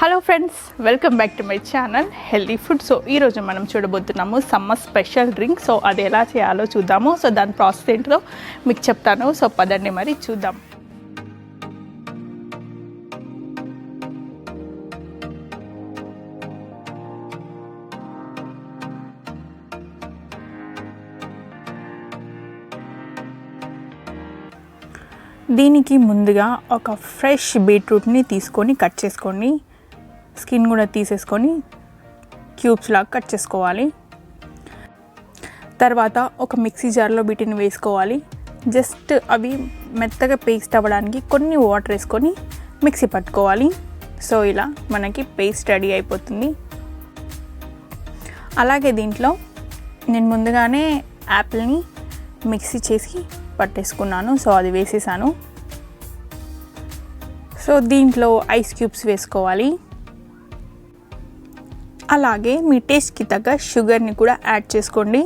Hello friends welcome back to my channel healthy food so ఈరోజు మనం చూడబోతున్నాము summer special drink. So అది ఎలా చేయాలో చూద్దాము. సో దాని ప్రాసెస్ ఏంటో మీకు చెప్తాను. సో పదండి మరి చూద్దాం. దీనికి ముందుగా ఒక ఫ్రెష్ బీట్రూట్ని తీసుకొని కట్ చేసుకోండి స్కిన్ కూడా తీసేసుకొని క్యూబ్స్ లాగా కట్ చేసుకోవాలి. తర్వాత ఒక మిక్సీ జార్లో వీటిని వేసుకోవాలి. జస్ట్ అవి మెత్తగా పేస్ట్ అవ్వడానికి కొన్ని వాటర్ వేసుకొని మిక్సీ పట్టుకోవాలి. సో ఇలా మనకి పేస్ట్ రెడీ అయిపోతుంది. అలాగే దీంట్లో నేను ముందుగానే యాపిల్ని మిక్సీ చేసి పట్టేసుకున్నాను. సో అది వేసేసాను. సో దీంట్లో ఐస్ క్యూబ్స్ వేసుకోవాలి. అలాగే మీ టేస్ట్కి తగ్గ షుగర్ని కూడా యాడ్ చేసుకోండి.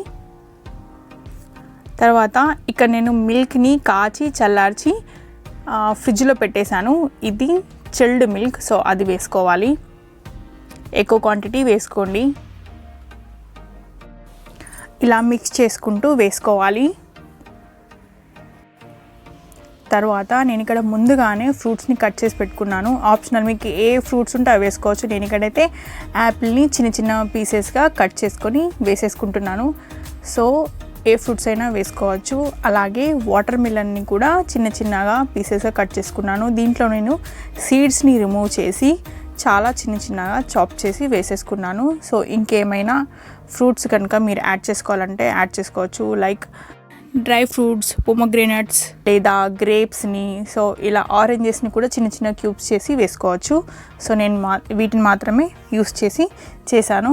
తర్వాత ఇక్కడ నేను మిల్క్ని కాచి చల్లార్చి ఫ్రిడ్జ్లో పెట్టేశాను. ఇది చిల్డ్ మిల్క్ సో అది వేసుకోవాలి. ఎక్కువ క్వాంటిటీ వేసుకోండి. ఇలా మిక్స్ చేసుకుంటూ వేసుకోవాలి. తర్వాత నేను ఇక్కడ ముందుగానే ఫ్రూట్స్ని కట్ చేసి పెట్టుకున్నాను. ఆప్షనల్ మీకు ఏ ఫ్రూట్స్ ఉంటే అవి వేసుకోవచ్చు. నేను ఇక్కడైతే యాపిల్ని చిన్న చిన్న పీసెస్గా కట్ చేసుకొని వేసేసుకుంటున్నాను. సో ఏ ఫ్రూట్స్ అయినా వేసుకోవచ్చు. అలాగే వాటర్ మిలన్ని కూడా చిన్న చిన్నగా పీసెస్గా కట్ చేసుకున్నాను. దీంట్లో నేను సీడ్స్ని రిమూవ్ చేసి చాలా చిన్న చిన్నగా చాప్ చేసి వేసేసుకున్నాను. సో ఇంకేమైనా ఫ్రూట్స్ కనుక మీరు యాడ్ చేసుకోవాలంటే యాడ్ చేసుకోవచ్చు. లైక్ డ్రై ఫ్రూట్స్ పొమగ్రెనట్స్ లేదా గ్రేప్స్ని సో ఇలా ఆరెంజెస్ని కూడా చిన్న చిన్న క్యూబ్స్ చేసి వేసుకోవచ్చు. సో నేను మా వీటిని మాత్రమే యూస్ చేసి చేశాను.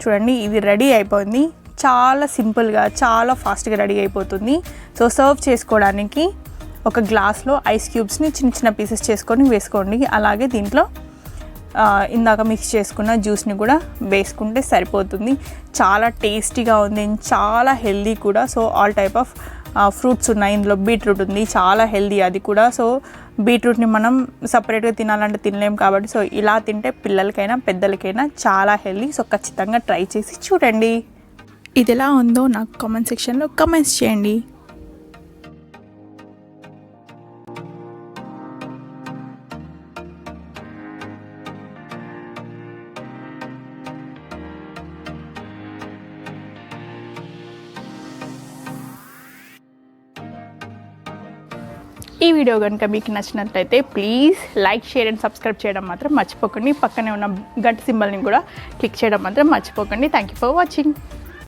చూడండి ఇది రెడీ అయిపోయింది. చాలా సింపుల్గా చాలా ఫాస్ట్గా రెడీ అయిపోతుంది. సో సర్వ్ చేసుకోవడానికి ఒక గ్లాస్లో ఐస్ క్యూబ్స్ని చిన్న చిన్న పీసెస్ చేసుకొని వేసుకోండి. అలాగే దీంట్లో ఇందాక మిక్స్ చేసుకున్న జ్యూస్ని కూడా వేసుకుంటే సరిపోతుంది. చాలా టేస్టీగా ఉంది చాలా హెల్దీ కూడా. So all type of fruits ఉన్నాయి. ఇందులో బీట్రూట్ ఉంది. చాలా హెల్దీ అది కూడా. సో బీట్రూట్ని మనం సపరేట్గా తినాలంటే తినలేం కాబట్టి సో ఇలా తింటే పిల్లలకైనా పెద్దలకైనా చాలా హెల్దీ సో ఖచ్చితంగా ట్రై చేసి చూడండి. ఇది ఎలా ఉందో నాకు కామెంట్ సెక్షన్లో కమెంట్స్ చేయండి. ఈ వీడియో కనుక మీకు నచ్చినట్లయితే please like share and subscribe చేయడం మాత్రం మర్చిపోకండి. పక్కనే ఉన్న గంట సింబల్ని కూడా క్లిక్ చేయడం మాత్రం మర్చిపోకండి. Thank you for watching